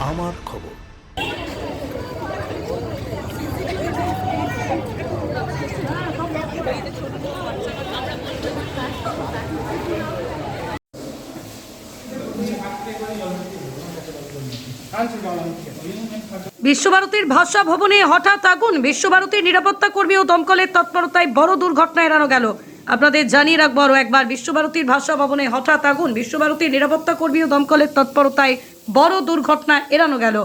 আমার খবর। বিশ্বভারতীর ভাষা ভবনে হঠাৎ আগুন। বিশ্বভারতীর নিরাপত্তা কর্মী ও দমকলের তৎপরতায় বড় দুর্ঘটনা এড়ানো গেল। আপনাদের জানিয়ে রাখব আরও একবার, বিশ্বভারতীর ভাষা ভবনে হঠাৎ আগুন। বিশ্বভারতীর নিরাপত্তা কর্মী ও দমকলের তৎপরতায় বড় দুর্ঘটনা এড়ানো গেল।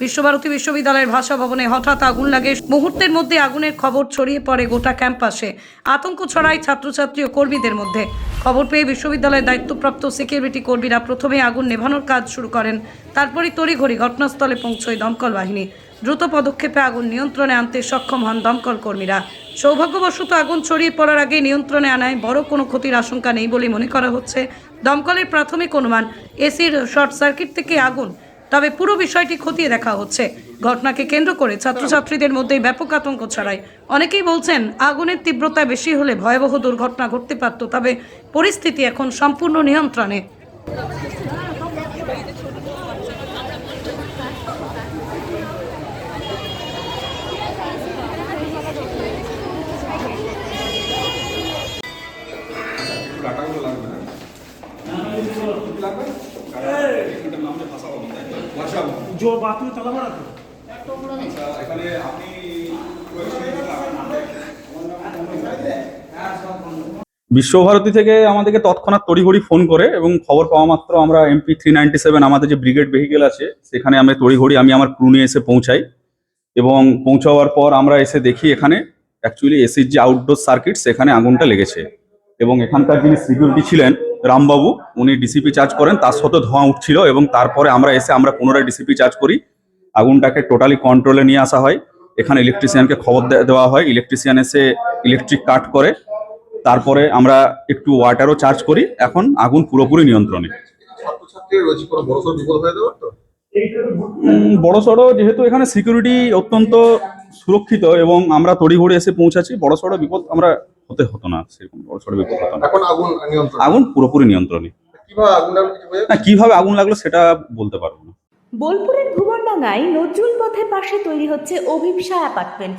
বিশ্বভারতী বিশ্ববিদ্যালয়ের ভাষা ভবনে হঠাৎ আগুন লাগে। মুহূর্তের মধ্যে আগুনের খবর ছড়িয়ে পড়ে গোটা ক্যাম্পাসে। আতঙ্ক ছড়ায় ছাত্রছাত্রী ও কর্মীদের মধ্যে। খবর পেয়ে বিশ্ববিদ্যালয়ের দায়িত্বপ্রাপ্ত সিকিউরিটি কর্মীরা প্রথমে আগুন নেভানোর কাজ শুরু করেন। তারপরই তড়িঘড়ি ঘটনাস্থলে পৌঁছয় দমকল বাহিনী। দ্রুত পদক্ষেপে আগুন নিয়ন্ত্রণে আনতে সক্ষম হন দমকল কর্মীরা। সৌভাগ্যবশত আগুন ছড়িয়ে পড়ার আগে নিয়ন্ত্রণে আনায় বড় কোনো ক্ষতির আশঙ্কা নেই বলে মনে করা হচ্ছে। দমকলের প্রাথমিক অনুমান, এসির শর্ট সার্কিট থেকে আগুন, তবে পুরো বিষয়টি খতিয়ে দেখা হচ্ছে। ঘটনাকে কেন্দ্র করে ছাত্রছাত্রীদের মধ্যে ব্যাপক আতঙ্ক ছড়ায়। অনেকেই বলছেন, আগুনের তীব্রতা বেশি হলে ভয়াবহ দুর্ঘটনা ঘটতে পারত, তবে পরিস্থিতি এখন সম্পূর্ণ নিয়ন্ত্রণে। লাগবে না বিশ্বভারতী থেকে আমাদেরকে তৎক্ষণাৎ তড়িঘড়ি ফোন করে এবং খবর পাওয়া মাত্র আমরা এমপি থ্রি নাইনটি সেভেন আমাদের যে ব্রিগেড ভেহিকেল আছে সেখানে আমরা তড়িঘড়ি আমি আমার ক্রু নিয়ে এসে পৌঁছাই। এবং পৌঁছাওয়ার পর আমরা এসে দেখি এখানে অ্যাকচুয়ালি এসির যে আউটডোর সার্কিট সেখানে আগুনটা লেগেছে। এবং এখানকার যিনি সিকিউরিটি ছিলেন রামবাবু উনি ডিসিপি চার্জ করেন তার সত্ত্বেও ধোঁয়া উঠছিল এবং তারপরে আমরা এসে আমরা পুনরায় ডিসিপি চার্জ করি। আগুনটাকে টোটালি কন্ট্রোলে নিয়ে আসা হয়। এখানে ইলেকট্রিশিয়ানকে খবর দেওয়া হয়। ইলেকট্রিশিয়ান এসে ইলেকট্রিক কাট করে। তারপরে আমরা একটু ওয়াটারও চার্জ করি। এখন আগুন পুরোপুরি নিয়ন্ত্রণে। ছাত্রছাত্রীর রয়েছে কোনো বড় সড় বিপদ হয়ে যাবে তো? বড় সড়ো যেহেতু এখানে সিকিউরিটি অত্যন্ত সুরক্ষিত এবং আমরা তড়িঘড়ি এসে পৌঁছাচ্ছি বড় সড়ো বিপদ আমরা হতে হতো না সেরকম বড় ছোট বিপদ হতো না। এখন আগুন নিয়ন্ত্রণ? আগুন পুরোপুরি নিয়ন্ত্রণে। কীভাবে আগুন লাগল না কীভাবে আগুন লাগল সেটা বলতে পারব না। বোলপুরের ভুবনডাঙ্গায় নজরুল পথের পাশে তৈরি হচ্ছে অভিপসা অ্যাপার্টমেন্ট।